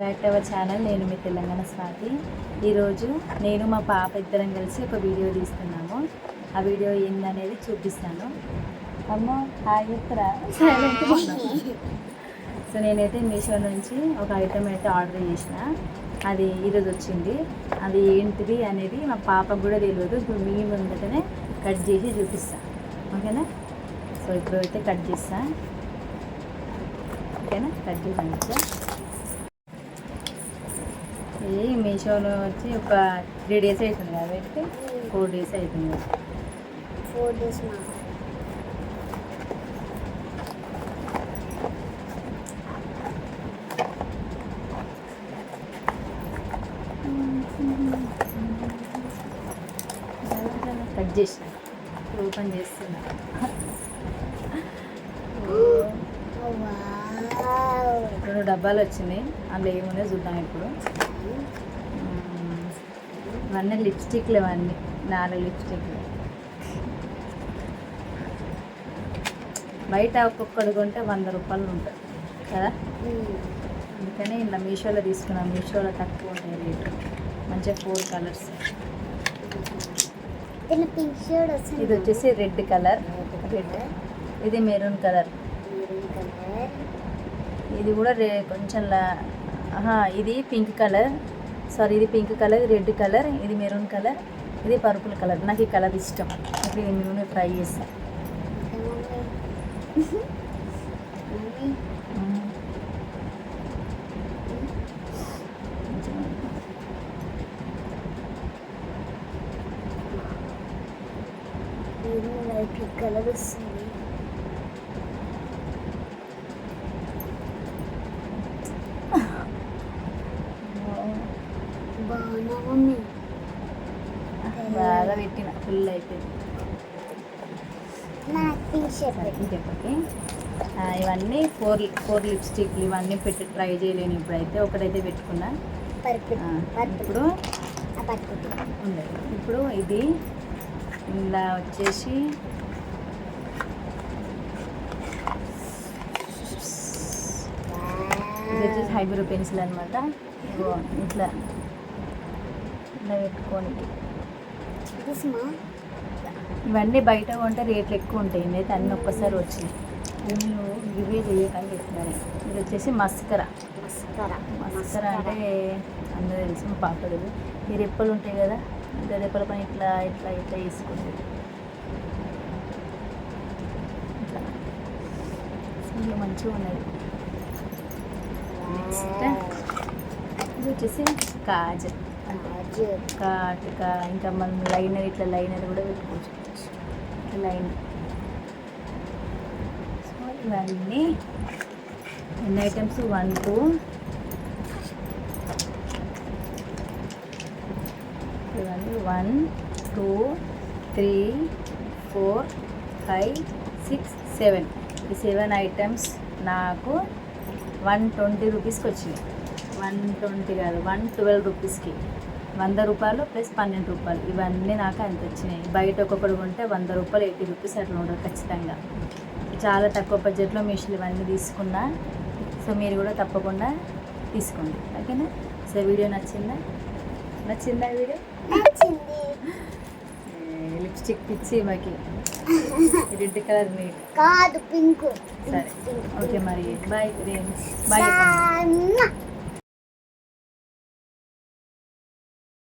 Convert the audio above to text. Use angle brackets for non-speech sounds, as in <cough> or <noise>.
Back to our channel నేను మీ తెలంగాణ స్వాతి. ఈరోజు నేను మా పాప ఇద్దరం కలిసి ఒక వీడియో తీస్తున్నాము. ఆ వీడియో ఏందనేది చూపిస్తాను. అమ్మ హాయ్ <laughs> సో నేనైతే మీషో నుంచి ఒక ఐటెం అయితే ఆర్డర్ చేసిన. అది ఈరోజు వచ్చింది. అది ఏంటిది అనేది మా పాపకు కూడా తెలియదు. ఇప్పుడు మీ ముందటనే కట్ చేసి చూపిస్తాను ఓకేనా? సో ఇప్పుడు అయితే కట్ చేస్తా. ఓకేనా? కట్ చేసాను ఇది మీషోలో వచ్చి ఒక త్రీ డేస్ అవుతుంది కదా పెట్టి ఫోర్ డేస్ అవుతుంది. ఫోర్ డేస్ కట్ చేసిన. ఓపెన్ చేస్తున్నా. రెండు డబ్బాలు వచ్చినాయి. అందులో ఏమున్నాయో చూద్దాం ఇప్పుడు. ఇవన్నీ లిప్స్టిక్లు ఇవన్నీ నాలుగు లిప్స్టిక్లు బయట ఒక్కొక్కడు కొంటే వంద రూపాయలు ఉంటుంది. కదా? అందుకని ఇలా మీషోలో తీసుకున్నాం. మీషోలో తక్కువ ఉంటాయి రేటు. మంచిగా ఫోర్ కలర్స్ ఇది వచ్చేసి రెడ్ కలర్ రెడ్ ఇది మెరూన్ కలర్ ఇది కూడా రే కొంచెం ఇది పింక్ కలర్ సారీ ఇది పింక్ కలర్ రెడ్ కలర్ ఇది మెరూన్ కలర్ ఇది పర్పుల్ కలర్ నాకు ఈ కలర్ ఇష్టం ఇప్పుడు ఈ నూనె ట్రై చేస్తాను ఇది లైట్ కలర్ వస్తుంది బాగా పెట్టిన ఫుల్ అయిపోయింది. ఇవన్నీ ఫోర్ ఫోర్ లిప్స్టిక్లు ఇవన్నీ పెట్టి ట్రై చేయలేను ఇప్పుడైతే ఒకటైతే పెట్టుకున్నా. ఇప్పుడు ఇప్పుడు ఇది ఇలా వచ్చేసి ఇది వచ్చేసి హైబ్రో పెన్సిల్ అనమాట ఇట్లా ఇలా పెట్టుకొని. ఇవన్నీ బయట కొంటే రేట్లు ఎక్కువ ఉంటాయి. అయితే అన్నీ ఒక్కసారి వచ్చినాయి నేను ఇవే చేయకని చెప్తున్నాను ఇది వచ్చేసి మస్కరా. మస్కరా. మస్కరా అంటే అందరూ తెలుసు మా పాప తెలియదు ఈ రెప్పలు ఉంటాయి కదా ఇంకా రెప్పల పైన ఇట్లా ఇట్లా ఇట్లా వేసుకుంది ఇట్లా. ఇది మంచిగా ఉన్నది. నెక్స్ట్ ఇది వచ్చేసి కాజల్ కాటుక ఇంకా మనం లైనర్ ఇట్లా లైనర్ కూడా పెట్టుకోవచ్చు. లైన్. సో ఇవన్నీ. ఎన్ని ఐటమ్స్? One two. ఇవన్నీ. One two three four five six seven. ఈ సెవెన్ ఐటమ్స్ నాకు వన్ ట్వంటీ రూపీస్కి వచ్చినాయి. వన్ ట్వంటీ కాదు వన్ ట్వెల్వ్ రూపీస్కి. వంద రూపాయలు ప్లస్ పన్నెండు రూపాయలు. ఇవన్నీ నాకు అంత వచ్చినాయి. బయట ఒక్కొక్కడు కొంటే వంద రూపాయలు ఎయిటీ రూపీస్ అట్లా ఉండదు ఖచ్చితంగా. చాలా తక్కువ బడ్జెట్లో మీషోలు ఇవన్నీ తీసుకున్నా సో మీరు కూడా తప్పకుండా తీసుకోండి. ఓకేనా? సో వీడియో నచ్చిందా? నచ్చిందా వీడియో? లిప్స్టిక్ పిచ్చి మాకి. రెడ్ కలర్ మీ కాదు పింక్. సరే. ఓకే మరి. Bye bye